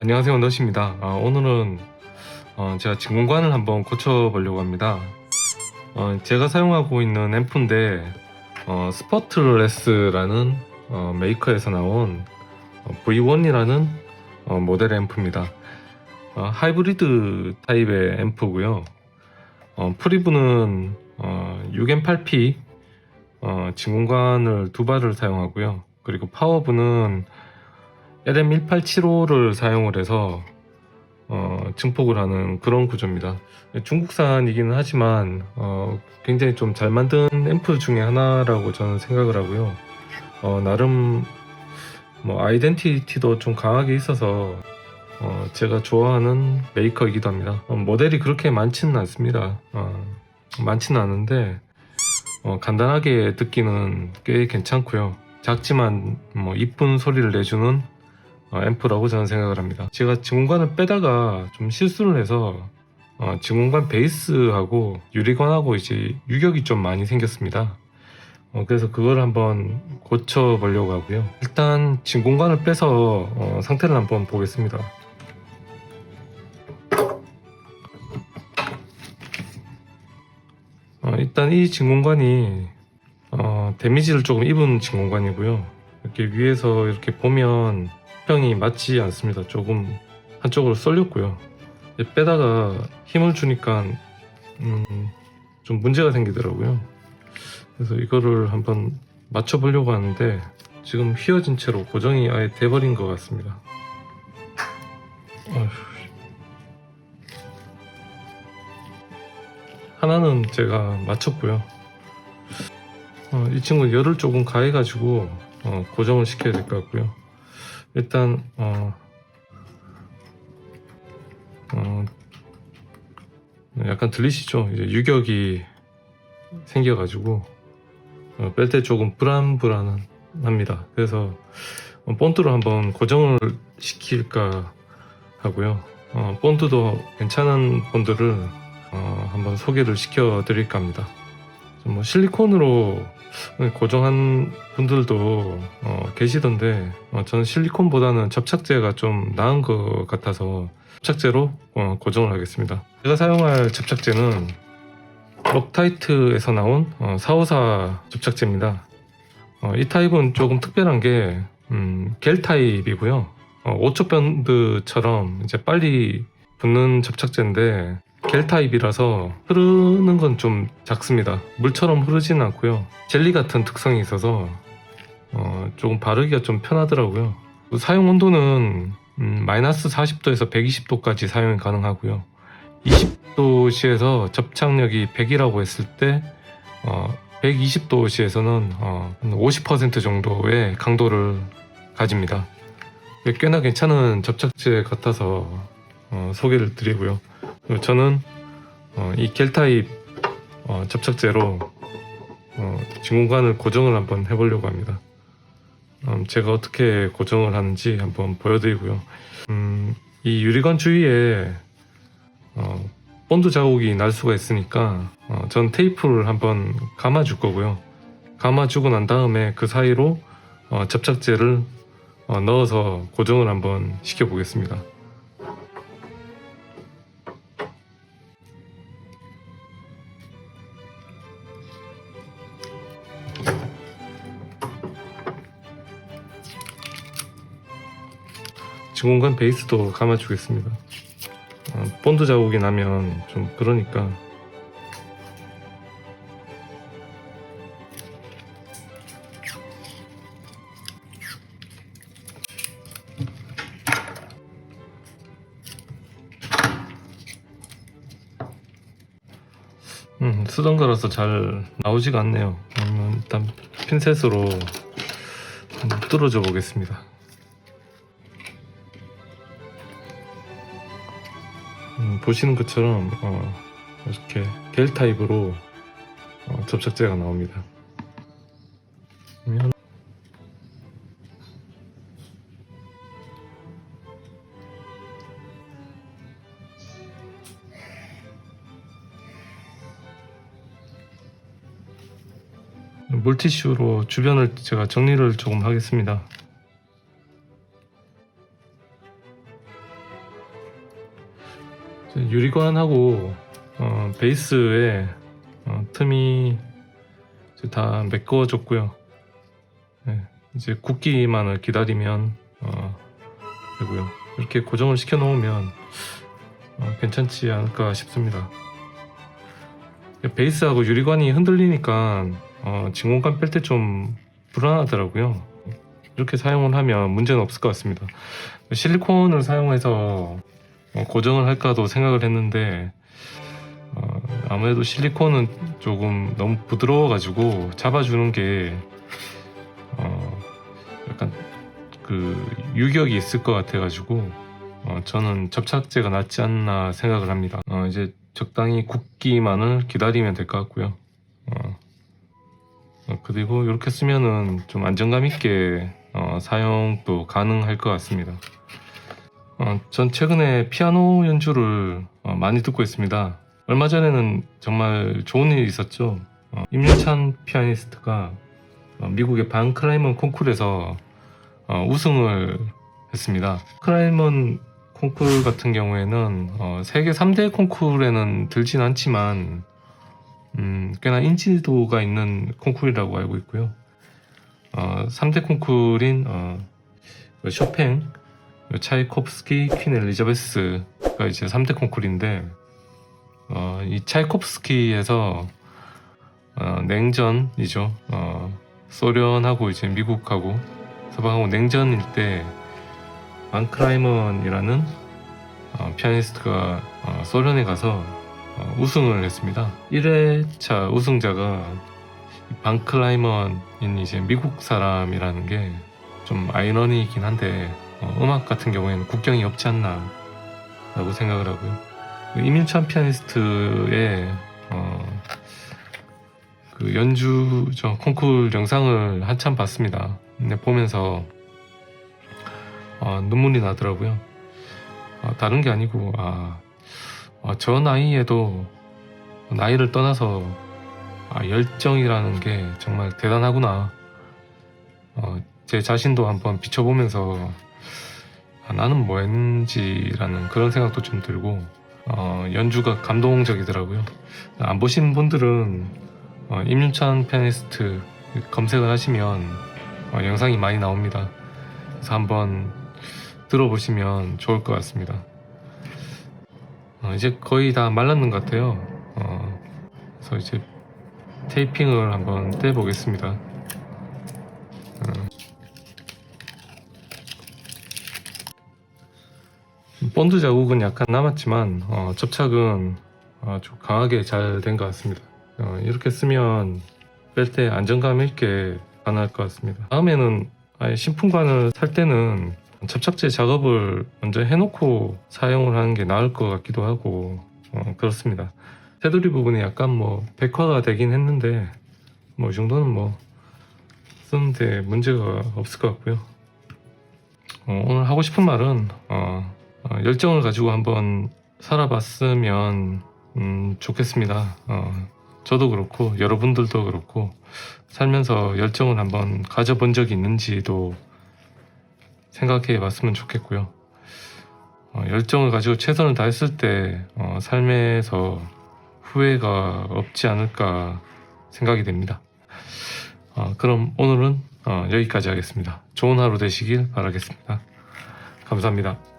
안녕하세요 원더씨입니다. 아, 오늘은 어, 제가 진공관을 한번 고쳐보려고 합니다. 어, 제가 사용하고 있는 앰프인데 어, 스포트레스라는 어, 메이커에서 나온 어, V1이라는 어, 모델 앰프입니다. 어, 하이브리드 타입의 앰프고요. 어, 프리브는 어, 6M8P 어, 진공관을 두 발을 사용하고요. 그리고 파워브는 LM1875를 사용을 해서 어, 증폭을 하는 그런 구조입니다. 중국산이기는 하지만 어, 굉장히 좀 잘 만든 앰프 중에 하나라고 저는 생각을 하고요. 어, 나름 뭐 아이덴티티도 좀 강하게 있어서 어, 제가 좋아하는 메이커이기도 합니다. 어, 모델이 그렇게 많지는 않습니다. 어, 많지는 않은데 어, 간단하게 듣기는 꽤 괜찮고요. 작지만 뭐 이쁜 소리를 내주는 어, 앰프라고 저는 생각을 합니다. 제가 진공관을 빼다가 좀 실수를 해서 어, 진공관 베이스하고 유리관하고 이제 유격이 좀 많이 생겼습니다. 어, 그래서 그걸 한번 고쳐보려고 하고요. 일단 진공관을 빼서 어, 상태를 한번 보겠습니다. 어, 일단 이 진공관이 어, 데미지를 조금 입은 진공관이고요. 이렇게 위에서 이렇게 보면 평이 맞지 않습니다. 조금 한쪽으로 쏠렸고요. 빼다가 힘을 주니까 음, 좀 문제가 생기더라고요. 그래서 이거를 한번 맞춰보려고 하는데 지금 휘어진 채로 고정이 아예 돼버린 것 같습니다. 어휴. 하나는 제가 맞췄고요. 어, 이 친구 열을 조금 가해가지고 어, 고정을 시켜야 될 것 같고요. 일단 어, 어, 약간 들리시죠? 이제 유격이 생겨가지고 어, 뺄때 조금 불안불안합니다. 그래서 어, 본드로 한번 고정을 시킬까 하고요. 어, 본드도 괜찮은 본드를 어, 한번 소개를 시켜드릴까 합니다. 뭐 실리콘으로 고정한 분들도 어, 계시던데 어, 저는 실리콘보다는 접착제가 좀 나은 것 같아서 접착제로 어, 고정을 하겠습니다. 제가 사용할 접착제는 록타이트에서 나온 어, 454 접착제입니다. 어, 이 타입은 조금 특별한 게 음, 겔 타입이고요. 어, 5초 밴드처럼 이제 빨리 붙는 접착제인데 겔 타입이라서 흐르는 건 좀 작습니다. 물처럼 흐르지는 않고요. 젤리 같은 특성이 있어서 어, 조금 바르기가 좀 편하더라고요. 사용 온도는 음, 마이너스 40도에서 120도까지 사용이 가능하고요. 20도시에서 접착력이 100이라고 했을 때 어, 120도시에서는 어, 50% 정도의 강도를 가집니다. 꽤나 괜찮은 접착제 같아서 어, 소개를 드리고요. 저는 어, 이 겔타입 어, 접착제로 어, 진공관을 고정을 한번 해보려고 합니다. 음, 제가 어떻게 고정을 하는지 한번 보여드리고요. 음, 이 유리관 주위에 어, 본드 자국이 날 수가 있으니까 어, 전 테이프를 한번 감아줄 거고요. 감아주고 난 다음에 그 사이로 어, 접착제를 어, 넣어서 고정을 한번 시켜보겠습니다. 진공관 베이스도 감아주겠습니다. 어, 본드 자국이 나면 좀 그러니까 음, 쓰던 거라서 잘 나오지가 않네요. 일단 핀셋으로 뚫어줘 보겠습니다. 보시는 것처럼 어, 이렇게 겔 타입으로 어, 접착제가 나옵니다. 물티슈로 주변을 제가 정리를 조금 하겠습니다. 유리관하고 어, 베이스에 어, 틈이 다 메꿔졌고요. 네, 이제 굳기만을 기다리면 어, 되고요. 이렇게 고정을 시켜 놓으면 어, 괜찮지 않을까 싶습니다. 베이스하고 유리관이 흔들리니까 어, 진공관 뺄 때 좀 불안하더라고요. 이렇게 사용을 하면 문제는 없을 것 같습니다. 실리콘을 사용해서 어, 고정을 할까도 생각을 했는데 어, 아무래도 실리콘은 조금 너무 부드러워가지고 잡아주는 게 어, 약간 그 유격이 있을 것 같아가지고 어, 저는 접착제가 낫지 않나 생각을 합니다. 어, 이제 적당히 굳기만을 기다리면 될 것 같고요. 어, 어, 그리고 이렇게 쓰면은 좀 안정감 있게 어, 사용도 가능할 것 같습니다. 어, 전 최근에 피아노 연주를 어, 많이 듣고 있습니다. 얼마 전에는 정말 좋은 일이 있었죠. 어, 임윤찬 피아니스트가 어, 미국의 반 클라이먼 콩쿨에서 어, 우승을 했습니다. 클라이먼 콩쿨 같은 경우에는 어, 세계 3대 콩쿨에는 들진 않지만 음, 꽤나 인지도가 있는 콩쿨이라고 알고 있고요. 어, 3대 콩쿨인 어, 그 쇼팽, 차이콥스키, 퀸 엘리자베스가 이제 3대 콩쿨인데 어, 이 차이콥스키에서 어, 냉전이죠. 어, 소련하고 이제 미국하고 서방하고 냉전일 때 안크라이먼이라는 어, 피아니스트가 어, 소련에 가서 어, 우승을 했습니다. 1회차 우승자가 방클라이먼인 이제 미국 사람이라는 게 좀 아이러니이긴 한데 어, 음악 같은 경우에는 국경이 없지 않나 라고 생각을 하고요. 그 이민찬 피아니스트의 어, 그 연주 저 콩쿨 영상을 한참 봤습니다. 근데 보면서 어, 눈물이 나더라고요. 어, 다른 게 아니고 아, 어, 저 나이에도 나이를 떠나서 아, 열정이라는 게 정말 대단하구나. 어, 제 자신도 한번 비춰보면서 아, 나는 뭐 했는지라는 그런 생각도 좀 들고 어, 연주가 감동적이더라고요. 안 보신 분들은 어, 임윤찬 피아니스트 검색을 하시면 어, 영상이 많이 나옵니다. 그래서 한번 들어보시면 좋을 것 같습니다. 어, 이제 거의 다 말랐는 것 같아요. 어, 그래서 이제 테이핑을 한번 떼보겠습니다. 본드 자국은 약간 남았지만 어, 접착은 아주 강하게 잘 된 것 같습니다. 어, 이렇게 쓰면 뺄때 안정감 있게 가능할 것 같습니다. 다음에는 아예 신품관을 살 때는 접착제 작업을 먼저 해놓고 사용을 하는 게 나을 것 같기도 하고 어, 그렇습니다. 테두리 부분이 약간 뭐 백화가 되긴 했는데 뭐 이 정도는 뭐 쓰는데 문제가 없을 것 같고요. 어, 오늘 하고 싶은 말은 어, 어, 열정을 가지고 한번 살아봤으면 음, 좋겠습니다. 어, 저도 그렇고 여러분들도 그렇고 살면서 열정을 한번 가져본 적이 있는지도 생각해 봤으면 좋겠고요. 어, 열정을 가지고 최선을 다했을 때 어, 삶에서 후회가 없지 않을까 생각이 됩니다. 어, 그럼 오늘은 어, 여기까지 하겠습니다. 좋은 하루 되시길 바라겠습니다. 감사합니다.